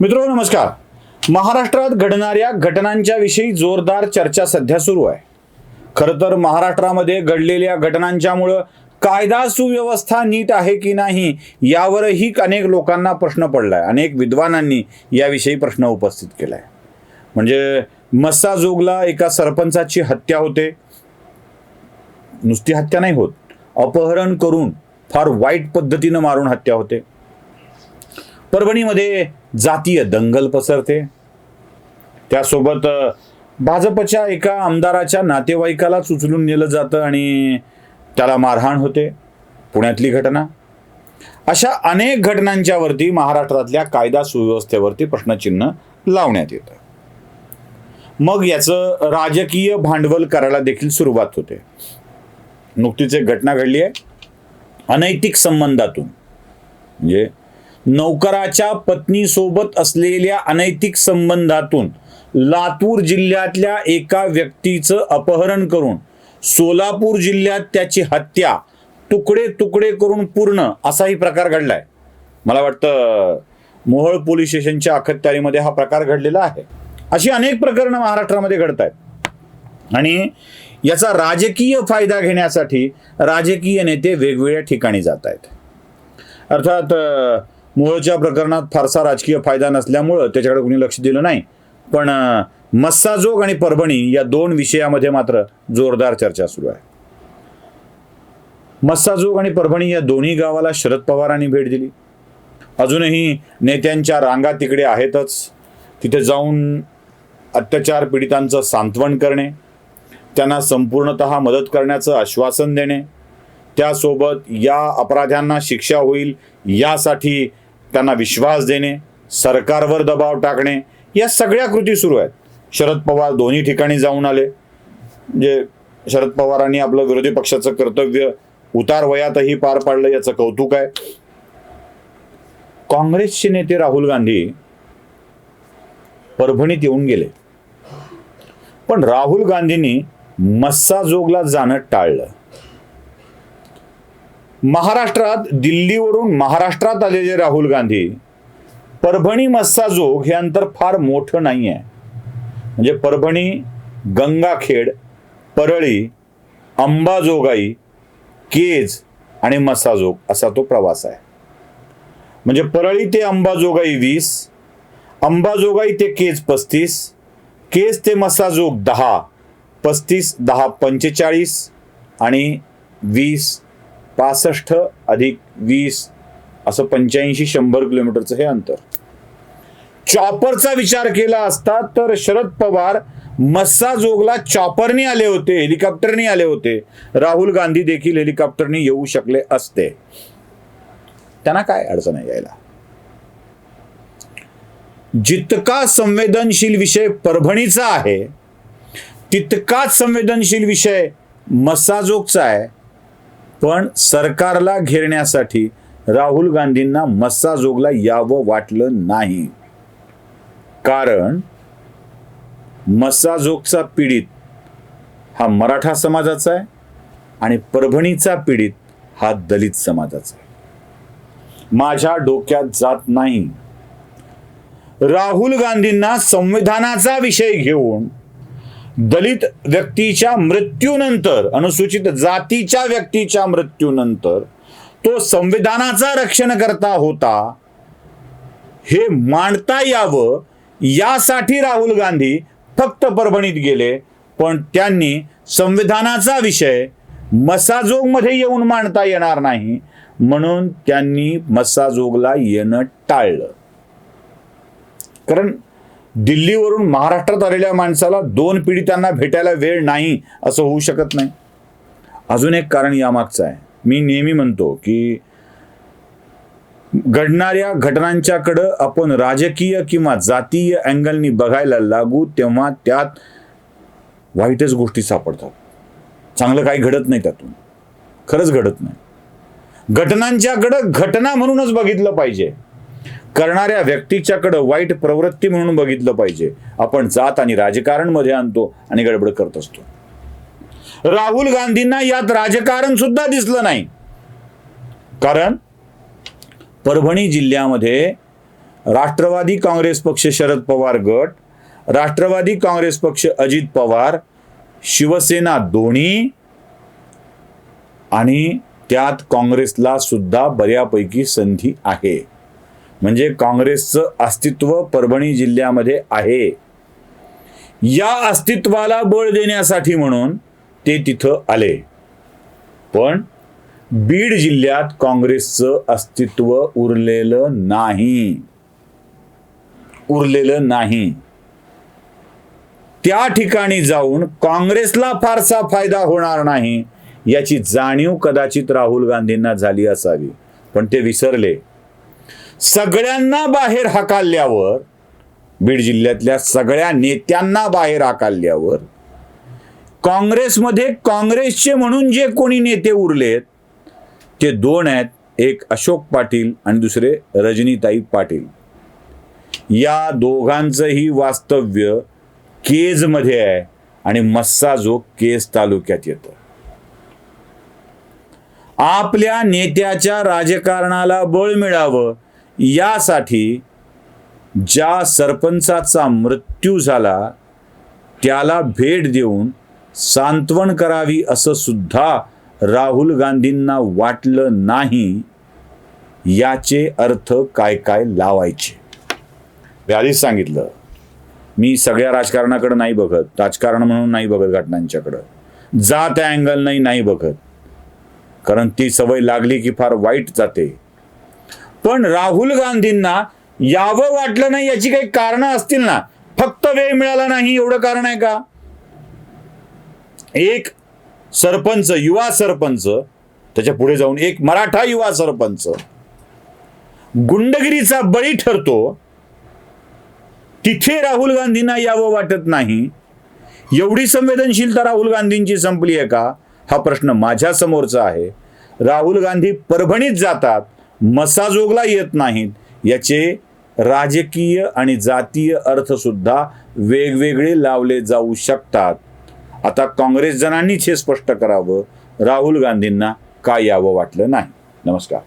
मित्रो नमस्कार. महाराष्ट्रात घडणाऱ्या घटनांच्या विषयी जोरदार चर्चा सध्या सुरू आहे. खरं तर महाराष्ट्रामध्ये घडलेल्या घटनांच्यामुळं कायदा सुव्यवस्था नीट आहे की नाही यावरही अनेक लोकांना प्रश्न पडलाय. अनेक विद्वानांनी याविषयी प्रश्न उपस्थित केलाय. म्हणजे मस्साजोगला एका सरपंचाची हत्या होते. नुसती हत्या नाही होत. अपहरण करून फार वाईट पद्धतीनं मारून हत्या होते. परभणीमध्ये जातीय दंगल पसरते. त्यासोबत भाजपच्या एका आमदाराच्या नातेवाईकालाच उचलून नेलं जातं आणि त्याला मारहाण होते. पुण्यातली घटना. अशा अनेक घटनांच्यावरती महाराष्ट्रातल्या कायदा सुव्यवस्थेवरती प्रश्नचिन्ह लावण्यात येतं. मग याचं राजकीय भांडवल करायला देखील सुरुवात होते. नुकतीच एक घटना घडली आहे. अनैतिक संबंधातून. म्हणजे नौकराच्या पत्नीसोबत असलेल्या अनैतिक संबंधातून लातूर जिल्ह्यातल्या एका व्यक्तीचं अपहरण करून सोलापूर जिल्ह्यात त्याची हत्या तुकडे तुकडे करून पूर्ण असाही प्रकार घडलाय. मला वाटतं मोहळ पोलीस स्टेशनच्या अखत्यारीमध्ये हा प्रकार घडलेला आहे. अशी अनेक प्रकरणं महाराष्ट्रामध्ये घडत आहेत आणि याचा राजकीय फायदा घेण्यासाठी राजकीय नेते वेगवेगळ्या ठिकाणी जात आहेत अर्थात मुळच्या प्रकरणात फारसा राजकीय फायदा नसल्यामुळं त्याच्याकडे कुणी लक्ष दिलं नाही. पण मस्साजोग आणि परभणी या दोन विषयामध्ये मात्र जोरदार चर्चा सुरू आहे. मस्साजोग आणि परभणी या दोन्ही गावाला शरद पवारांनी भेट दिली. अजूनही नेत्यांच्या रांगा तिकडे आहेतच. तिथे जाऊन अत्याचार पीडितांचं सांत्वन करणे त्यांना संपूर्णत मदत करण्याचं आश्वासन देणे त्यासोबत या अपराध्यांना शिक्षा होईल यासाठी त्यांना विश्वास देणे सरकारवर दबाव टाकणे या सगळ्या कृती सुरू आहेत. शरद पवार दोन्ही ठिकाणी जाऊन आले. म्हणजे शरद पवारांनी आपलं विरोधी पक्षाचं कर्तव्य उतार वयातही पार पाडलं याचं कौतुक आहे. काँग्रेसचे नेते राहुल गांधी परभणीत येऊन गेले. पण राहुल गांधींनी मस्साजोगला जाणं टाळलं. महाराष्ट्रात दिल्लीवरून महाराष्ट्रात आलेले राहुल गांधी परभणी मस्साजोग हे अंतर फार मोठं नाही आहे म्हणजे परभणी गंगाखेड परळी अंबाजोगाई केज आणि मस्साजोग असा तो प्रवास आहे. म्हणजे परळी ते अंबाजोगाई वीस अंबाजोगाई ते केज पस्तीस केज ते मस्साजोग दहा पस्तीस दहा पंचेचाळीस आणि वीस पासष्ट अधिक वीस असं पंच्याऐंशी शंभर किलोमीटरचं हे अंतर. चॉपरचा विचार केला असता तर शरद पवार मस्साजोगला चॉपरनी आले होते हेलिकॉप्टरने आले होते. राहुल गांधी देखील हेलिकॉप्टरने येऊ शकले असते. त्यांना काय अडचण यायला? जितका संवेदनशील विषय परभणीचा आहे तितकाच संवेदनशील विषय मस्साजोगचा आहे. पण सरकारला घेरण्यासाठी राहुल गांधींना मस्साजोगला यावं वाटलं नाही. कारण मस्साजोगचा पीडित हा मराठा समाजाचा आहे आणि परभणीचा पीडित हा दलित समाजाचा आहे. माझ्या डोक्यात जात नाही. राहुल गांधींना संविधानाचा विषय घेऊन दलित व्यक्तीच्या मृत्यूनंतर अनुसूचित जातीच्या व्यक्तीच्या मृत्यूनंतर तो संविधानाचा रक्षण करता होता. हे मांडता यावं यासाठी राहुल गांधी फक्त परभणीत गेले पण त्यांनी संविधानाचा विषय मसाजोगमध्ये येऊन मांडता येणार नाही म्हणून त्यांनी मसाजोगला येणं टाळलं. कारण दिल्लीवरून महाराष्ट्रात आलेल्या माणसाला दोन पीडितांना भेटायला वेळ नाही असं होऊ शकत नाही. अजून एक कारण यामागचं आहे. मी नेहमी म्हणतो की घडणाऱ्या घटनांच्याकडं आपण राजकीय किंवा जातीय अँगलनी बघायला लागू तेव्हा त्यात वाईटच गोष्टी सापडतात. चांगलं काही घडत नाही त्यातून. खरंच घडत नाही. घटनांच्याकडं घटना म्हणूनच बघितलं पाहिजे. करणाऱ्या व्यक्तीच्याकडं वाईट प्रवृत्ती म्हणून बघितलं पाहिजे. आपण जात आणि राजकारणमध्ये आणतो आणि गडबड करत असतो. राहुल गांधींना यात राजकारण सुद्धा दिसलं नाही. कारण परभणी जिल्ह्यामध्ये राष्ट्रवादी काँग्रेस पक्ष शरद पवार गट राष्ट्रवादी काँग्रेस पक्ष अजित पवार शिवसेना दोन्ही आणि त्यात काँग्रेसला सुद्धा बऱ्यापैकी संधी आहे. म्हणजे काँग्रेसचं अस्तित्व परभणी जिल्ह्यामध्ये आहे. या अस्तित्वाला बळ देण्यासाठी म्हणून ते तिथं आले. पण बीड जिल्ह्यात काँग्रेसचं अस्तित्व उरलेलं नाही. उरलेलं नाही. त्या ठिकाणी जाऊन काँग्रेसला फारसा फायदा होणार नाही याची जाणीव कदाचित राहुल गांधींना झाली असावी. पण ते विसरले. सगळ्यांना बाहेर हाकालल्यावर बीड जिल्ह्यातल्या सगळ्या नेत्यांना बाहेर हाकालल्यावर काँग्रेसमध्ये काँग्रेसचे म्हणून जे कोणी नेते उरलेत ते दोन आहेत. एक अशोक पाटील आणि दुसरे रजनीताई पाटील. या दोघांचंही वास्तव्य केजमध्ये आहे आणि मस्सा जो केज तालुक्यात येतो. आपल्या नेत्याच्या राजकारणाला बळ मिळावं यासाठी ज्या सरपंचाचा मृत्यू झाला त्याला भेट देऊन सांत्वन करावी असं सुद्धा राहुल गांधींना वाटलं नाही याचे अर्थ काय काय लावायचे. मी आधीच सांगितलं मी सगळ्या राजकारणाकडे नाही बघत राजकारण म्हणून नाही बघत घटनांच्याकडं. जात अँगल नाही नाही बघत. कारण ती सवय लागली की फार वाईट जाते. पण राहुल गांधींना यावं वाटलं नाही याची काही कारणं असतील ना? फक्त वेळ मिळाला नाही एवढं कारण आहे का? एक सरपंच युवा सरपंच त्याच्या पुढे जाऊन एक मराठा युवा सरपंच गुंडगिरीचा बळी ठरतो तिथे राहुल गांधींना यावं वाटत नाही. एवढी संवेदनशीलता राहुल गांधींची संपली आहे का? हा प्रश्न माझ्या समोरचा आहे. राहुल गांधी परभणीत जातात. मसाजोगला येत नाहीत. याचे राजकीय आणि जातीय अर्थसुद्धा वेगवेगळे लावले जाऊ शकतात. आता काँग्रेस जणांनीच हे स्पष्ट करावं. राहुल गांधींना काय यावं वाटलं नाही. नमस्कार.